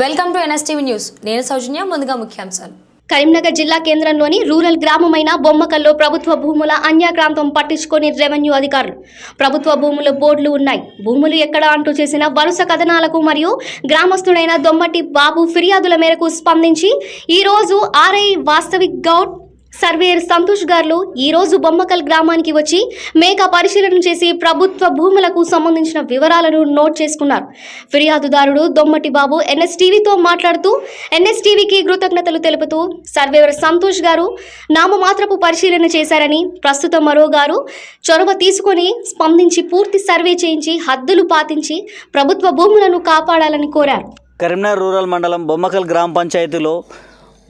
Welcome to NSTV news. నేను సౌజన్య ముందుగా ముఖ్యాంశాలు. కరీంనగర్ జిల్లా కేంద్రంలోని రూరల్ గ్రామమైన బొమ్మకల్లో ప్రభుత్వ భూముల అన్యాక్రాంతం పట్టించుకొని రెవెన్యూ అధికారులు. ప్రభుత్వ భూముల బోర్డులు ఉన్నాయి. భూములు ఎక్కడ అంటూ చేసిన వరుస కథనాలకు మరియు గ్రామస్తుడైన దొమ్మటి బాబు ఫిర్యాదుల మేరకు స్పందించి ఈ రోజు ఆర్ఐ వాస్తవిక్ గౌడ్ సర్వేయర్ సంతోష్ గారు ఈ రోజు బొమ్మకల్ గ్రామానికి వచ్చి మేక పరిశీలన చేసి ప్రభుత్వ భూములకు సంబంధించిన వివరాలను నోట్ చేసుకున్నారు. ఫిర్యాదుదారుడు దొమ్మటి బాబు ఎన్ఎస్టీవీతో మాట్లాడుతూ ఎన్ఎస్టీవీకి కృతజ్ఞతలు తెలుపుతూ సర్వేయర్ సంతోష్ గారు నామమాత్రపు పరిశీలన చేశారని ప్రస్తుతం మరో గారు చొరవ తీసుకొని స్పందించి పూర్తి సర్వే చేయించి హద్దులు పాటించి ప్రభుత్వ భూములను కాపాడాలని కోరారు. కరీంనగర్ రూరల్ మండలం బొమ్మకల్ గ్రామ పంచాయతీలో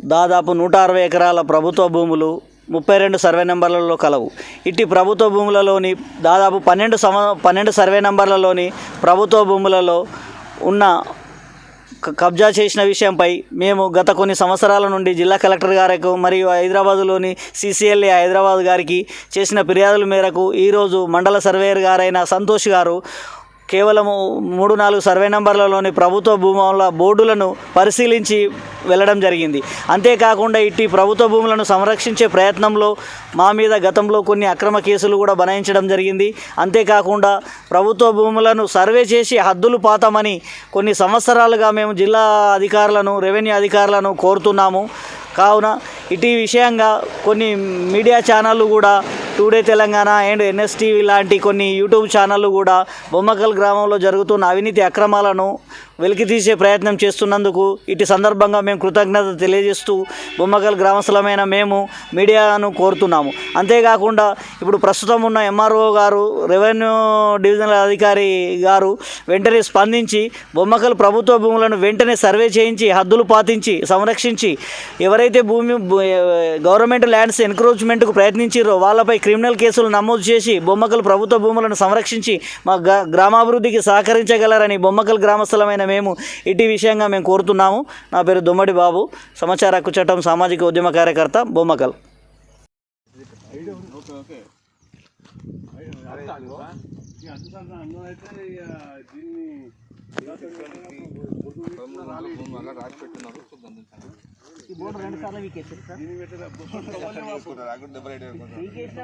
దాదాపు నూట అరవై ఎకరాల ప్రభుత్వ భూములు ముప్పై రెండు సర్వే నెంబర్లలో కలవు. ఇట్టి ప్రభుత్వ భూములలోని దాదాపు పన్నెండు సమ పన్నెండు సర్వే నెంబర్లలోని ప్రభుత్వ భూములలో ఉన్న క- కబ్జా చేసిన విషయంపై మేము గత కొన్ని సంవత్సరాల నుండి జిల్లా కలెక్టర్ గారికి మరియు హైదరాబాదులోని సిసిఎల్ఏ హైదరాబాద్ గారికి చేసిన ఫిర్యాదుల మేరకు ఈరోజు మండల సర్వేయర్ గారైన సంతోష్ గారు కేవలం మూడు నాలుగు సర్వే నంబర్లలోని ప్రభుత్వ భూముల బోర్డులను పరిశీలించి వెళ్ళడం జరిగింది. అంతేకాకుండా ఇట్టి ప్రభుత్వ భూములను సంరక్షించే ప్రయత్నంలో మా మీద గతంలో కొన్ని అక్రమ కేసులు కూడా బనాయించడం జరిగింది. అంతేకాకుండా ప్రభుత్వ భూములను సర్వే చేసి హద్దులు పాతామని కొన్ని సంవత్సరాలుగా మేము జిల్లా అధికారులను రెవెన్యూ అధికారులను కోరుతున్నాము. కావున ఇటీ విషయంగా కొన్ని మీడియా ఛానళ్ళు కూడా టుడే తెలంగాణ అండ్ ఎన్ఎస్టీవీ లాంటి కొన్ని యూట్యూబ్ ఛానళ్ళు కూడా బొమ్మకల్ గ్రామంలో జరుగుతున్న అవినీతి అక్రమాలను వెలికితీసే ప్రయత్నం చేస్తున్నందుకు ఇటు సందర్భంగా మేము కృతజ్ఞత తెలియజేస్తూ బొమ్మకల్ గ్రామస్థలమైన మేము మీడియాను కోరుతున్నాము. అంతేకాకుండా ఇప్పుడు ప్రస్తుతం ఉన్న ఎంఆర్ఓ గారు రెవెన్యూ డివిజనల్ అధికారి గారు వెంటనే స్పందించి బొమ్మకల్ ప్రభుత్వ భూములను వెంటనే సర్వే చేయించి హద్దులు పాతించి సంరక్షించి ఎవరైతే భూమి గవర్నమెంట్ ల్యాండ్స్ ఎన్క్రోచ్మెంట్కు ప్రయత్నించారో వాళ్ళపై క్రిమినల్ కేసులు నమోదు చేసి బొమ్మకల్ ప్రభుత్వ భూములను సంరక్షించి మా గ్రా- గ్రామాభివృద్ధికి సహకరించగలరని బొమ్మకల్ గ్రామస్తులమైన మేము ఇటీ విషయంగా మేము కోరుతున్నాము. నా పేరు దొమ్మడి బాబు. సమాచార హక్కు చట్టం సామాజిక ఉద్యమ కార్యకర్త బొమ్మకల్.